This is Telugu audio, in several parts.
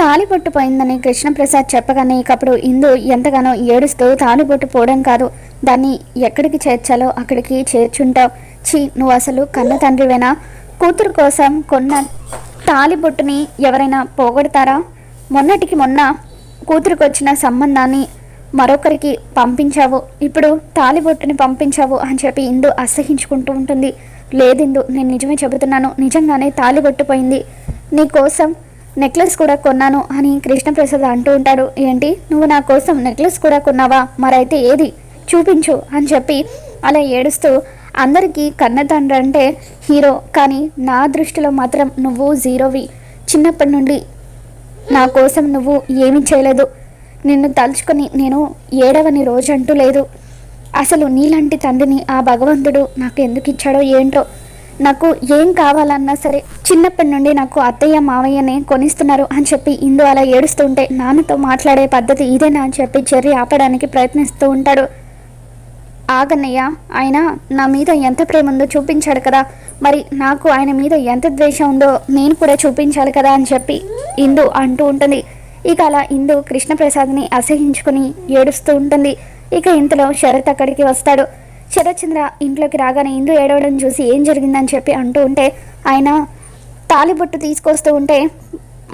తాలిబొట్టు పోయిందని కృష్ణప్రసాద్ చెప్పగానే ఇకప్పుడు ఇందు ఎంతగానో ఏడుస్తూ తాలిబొట్టు పోవడం కాదు. దాన్ని ఎక్కడికి చేర్చాలో అక్కడికి చేర్చుంటావు. ఛీ నువ్వు అసలు కన్న తండ్రివేనా? కూతురు కోసం కొన్న తాలిబొట్టుని ఎవరైనా పోగొడతారా? మొన్నటికి మొన్న కూతురికి వచ్చిన సంబంధాన్ని మరొకరికి పంపించావు. ఇప్పుడు తాలిబొట్టుని పంపించావు అని చెప్పి ఇందు అసహించుకుంటూ ఉంటుంది. లేదిందు నేను నిజమే చెబుతున్నాను. నిజంగానే తాలిబొట్టు పోయింది. నీ కోసం నెక్లెస్ కూడా కొన్నాను అని కృష్ణప్రసాద్ అంటూ ఉంటాడు. ఏంటి? నువ్వు నా కోసం నెక్లెస్ కూడా కొన్నావా? మరైతే ఏది? చూపించు అని చెప్పి అలా ఏడుస్తూ అందరికీ కన్నతండ్రి అంటే హీరో. కానీ నా దృష్టిలో మాత్రం నువ్వు జీరోవి. చిన్నప్పటి నుండి నా కోసం నువ్వు ఏమీ చేయలేదు. నిన్ను తలుచుకొని నేను ఏడవని రోజు అంటూ లేదు. అసలు నీలాంటి తండ్రిని ఆ భగవంతుడు నాకు ఎందుకు ఇచ్చాడో ఏంటో నాకు ఏం కావాలన్నా సరే చిన్నప్పటి నుండి నాకు అత్తయ్య మావయ్యనే కొనిస్తున్నారు అని చెప్పి ఇందు అలా ఏడుస్తుంటే నాన్నతో మాట్లాడే పద్ధతి ఇదేనా అని చెప్పి చెర్రి ఆపడానికి ప్రయత్నిస్తూ ఉంటాడు. ఆగన్నయ్య ఆయన నా మీద ఎంత ప్రేమ ఉందో చూపించాడు కదా. మరి నాకు ఆయన మీద ఎంత ద్వేషం ఉందో నేను కూడా చూపించాలి కదా అని చెప్పి ఇందు అంటూ ఉంటుంది. ఇక అలా ఇందు కృష్ణప్రసాద్ని అసహించుకుని ఏడుస్తూ ఉంటుంది. ఇక ఇంతలో శరత్ అక్కడికి వస్తాడు. శరత్చంద్ర ఇంట్లోకి రాగానే ఇందు ఏడవడం చూసి ఏం జరిగిందని చెప్పి అంటూ ఉంటే ఆయన తాలిబొట్టు తీసుకొస్తూ ఉంటే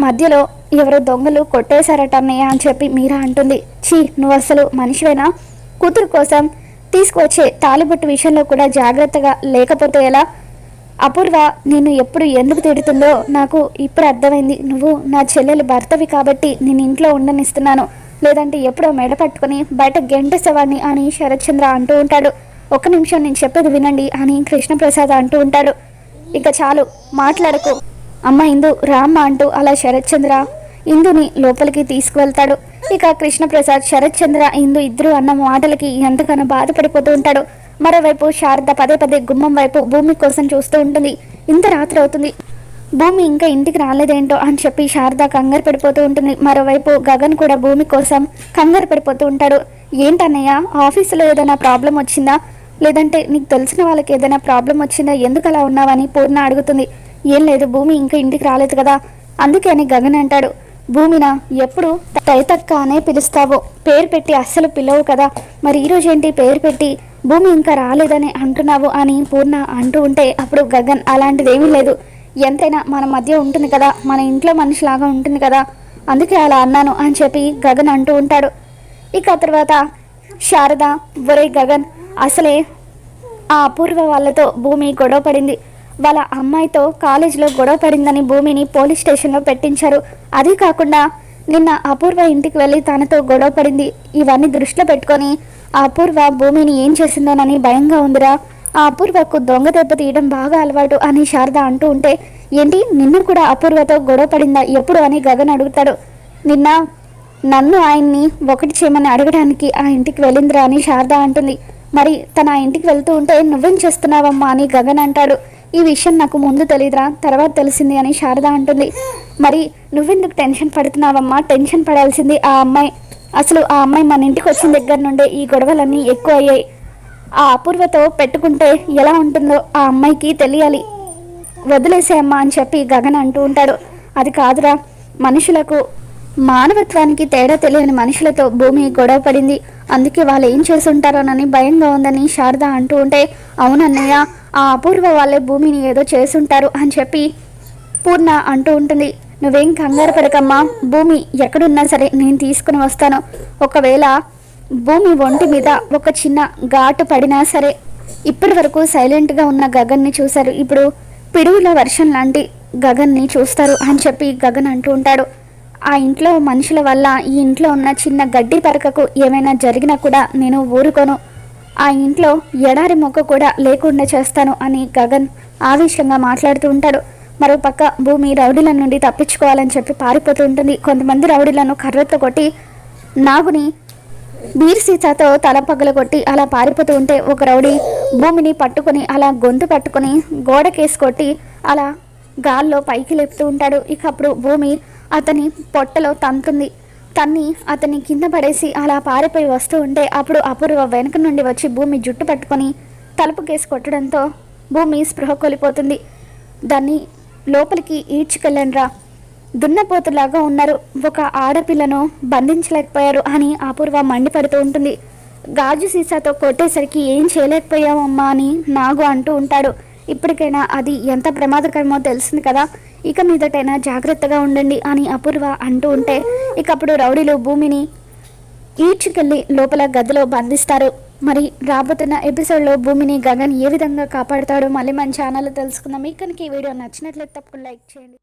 మధ్యలో ఎవరో దొంగలు కొట్టేశారట అన్నయ్య అని చెప్పి మీరా అంటుంది. ఛీ నువ్వు అసలు మనిషివేనా? కూతురు కోసం తీసుకువచ్చే తాలిబొట్టు విషయంలో కూడా జాగ్రత్తగా లేకపోతే ఎలా? అపూర్వ నేను ఎప్పుడు ఎందుకు తిడుతుందో నాకు ఇప్పుడు అర్థమైంది. నువ్వు నా చెల్లెలు భర్తవి కాబట్టి నేను ఇంట్లో ఉండనిస్తున్నాను. లేదంటే ఎప్పుడో మెడ పట్టుకొని బయట గెంటేసేవాడిని అని శరత్చంద్ర అంటూ ఉంటాడు. ఒక్క నిమిషం నేను చెప్పేది వినండి అని కృష్ణప్రసాద్ అంటూ ఉంటాడు. ఇక చాలు మాట్లాడకు. అమ్మ ఇందు రామ్మ అంటూ అలా శరత్చంద్ర ఇందుని లోపలికి తీసుకువెళ్తాడు. ఇక కృష్ణప్రసాద్ శరత్చంద్ర ఇందు ఇద్దరు అన్న మాటలకి ఎంతగానో బాధపడిపోతూ ఉంటాడు. మరోవైపు శారద పదే పదే గుమ్మం వైపు భూమి కోసం చూస్తూ ఉంటుంది. ఇంత రాత్రి అవుతుంది. భూమి ఇంకా ఇంటికి రాలేదేంటో అని చెప్పి శారద కంగారు పడిపోతూ ఉంటుంది. మరోవైపు గగన్ కూడా భూమి కోసం కంగారు పడిపోతూ ఉంటాడు. ఏంటన్నయ్య ఆఫీసులో ఏదైనా ప్రాబ్లం వచ్చిందా? లేదంటే నీకు తెలిసిన వాళ్ళకి ఏదైనా ప్రాబ్లం వచ్చిందా? ఎందుకు అలా ఉన్నావని పూర్ణ అడుగుతుంది. ఏం లేదు భూమి ఇంకా ఇంటికి రాలేదు కదా. అందుకే అని గగన్ అంటాడు. భూమిన ఎప్పుడు తైతక్క అనే పిలుస్తావో. పేరు పెట్టి అస్సలు పిలవు కదా. మరి ఈరోజు ఏంటి పేరు పెట్టి భూమి ఇంకా రాలేదని అంటున్నావు అని పూర్ణ అంటూ ఉంటే అప్పుడు గగన్ అలాంటిదేమీ లేదు. ఎంతైనా మన మధ్య ఉంటుంది కదా. మన ఇంట్లో మనిషిలాగా ఉంటుంది కదా. అందుకే అలా అన్నాను అని చెప్పి గగన్ అంటూ ఉంటాడు. ఇక తర్వాత శారద ఒరే గగన్ అసలే ఆ అపూర్వ వాళ్ళతో భూమి గొడవ పడింది. వాళ్ళ అమ్మాయితో కాలేజీలో గొడవ పడిందని భూమిని పోలీస్ స్టేషన్లో పెట్టించారు. అది కాకుండా నిన్న అపూర్వ ఇంటికి వెళ్ళి తనతో గొడవ పడింది. ఇవన్నీ దృష్టిలో పెట్టుకొని ఆ అపూర్వ భూమిని ఏం చేసిందోనని భయంగా ఉందిరా. ఆ అపూర్వకు దొంగ దెబ్బ తీయడం బాగా అలవాటు అని శారద అంటూ ఉంటే ఏంటి నిన్న కూడా అపూర్వతో గొడవ పడిందా? ఎప్పుడు అని గగన్ అడుగుతాడు. నిన్న నన్ను ఆయన్ని ఒకటి చేయమని అడగడానికి ఆ ఇంటికి వెళ్ళిందిరా అని శారద అంటుంది. మరి తన ఇంటికి వెళ్తూ ఉంటే నువ్వేం చేస్తున్నావమ్మా? అని గగన్ అంటాడు. ఈ విషయం నాకు ముందు తెలియదురా తర్వాత తెలిసింది అని శారద అంటుంది. మరి నువ్వెందుకు టెన్షన్ పడుతున్నావమ్మా? టెన్షన్ పడాల్సింది ఆ అమ్మాయి. అసలు ఆ అమ్మాయి మన ఇంటికి వచ్చిన దగ్గర నుండే ఈ గొడవలన్నీ ఎక్కువ అయ్యాయి ఆ అపూర్వతో పెట్టుకుంటే ఎలా ఉంటుందో ఆ అమ్మాయికి తెలియాలి. వదిలేసే అమ్మా అని చెప్పి గగన్ అంటూ ఉంటాడు. అది కాదురా మనుషులకు మానవత్వానికి తేడా తెలియని మనుషులతో భూమి గొడవ పడింది. అందుకే వాళ్ళు ఏం చేసుంటారోనని భయంగా ఉందని శారద అంటూ ఉంటే అవునన్నయ్య ఆ అపూర్వ వాళ్ళే భూమిని ఏదో చేసుంటారు అని చెప్పి పూర్ణ అంటూ ఉంటుంది. నువ్వేం కంగారు పడకమ్మా భూమి ఎక్కడున్నా సరే నేను తీసుకుని వస్తాను. ఒకవేళ భూమి ఒంటి మీద ఒక చిన్న ఘాటు పడినా సరే ఇప్పటి వరకు సైలెంట్గా ఉన్న గగన్ని చూశారు. ఇప్పుడు పిడుగుల వర్షం లాంటి గగన్ని చూస్తారు అని చెప్పి గగన్ అంటూ ఉంటాడు. ఆ ఇంట్లో మనుషుల వల్ల ఈ ఇంట్లో ఉన్న చిన్న గడ్డి పరకకు ఏమైనా జరిగినా కూడా నేను ఊరుకోను. ఆ ఇంట్లో ఎడారి మొక్క కూడా లేకుండా చేస్తాను అని గగన్ ఆవేశంగా మాట్లాడుతూ ఉంటాడు. మరోపక్క భూమి రౌడీల నుండి తప్పించుకోవాలని చెప్పి పారిపోతూ ఉంటుంది. కొంతమంది రౌడీలను కర్రతో కొట్టి నాగుని బీర్ సీసాతో తల పగలగొట్టి అలా పారిపోతూ ఉంటే ఒక రౌడీ భూమిని పట్టుకొని అలా గొంతు పట్టుకొని గోడకేసి కొట్టి అలా గాల్లో పైకి లేపుతూ ఉంటాడు. ఇక అప్పుడు భూమి అతని పొట్టలో తంతుంది. తన్ని అతని కింద పడేసి అలా పారిపోయి వస్తూ ఉంటే అప్పుడు అపూర్వ వెనక నుండి వచ్చి భూమి జుట్టు పట్టుకొని తలుపు కేసి కొట్టడంతో భూమి స్పృహ కోల్పోతుంది. దాన్ని లోపలికి ఈడ్చుకెళ్ళండ్రా. దున్నపోతులాగా ఉన్నారు. ఒక ఆడపిల్లను బంధించలేకపోయారు అని అపూర్వ మండిపడుతూ ఉంటుంది. గాజు సీసాతో కొట్టేసరికి ఏం చేయలేకపోయామమ్మా అని నాగు అంటూ ఉంటాడు. ఇప్పటికైనా అది ఎంత ప్రమాదకరమో తెలిసింది కదా. ఇక మీదటైనా జాగ్రత్తగా ఉండండి అని అపూర్వ అంటూ ఉంటే ఇక అప్పుడు రౌడీలు భూమిని ఈడ్చుకెళ్ళి లోపల గదిలో బంధిస్తారు. మరి రాబోతున్న ఎపిసోడ్లో భూమిని గగన్ ఏ విధంగా కాపాడుతాడో మళ్ళీ మన ఛానల్లో తెలుసుకుందాం. మీకు కనుక ఈ వీడియో నచ్చినట్లయితే తప్పకుండా లైక్ చేయండి.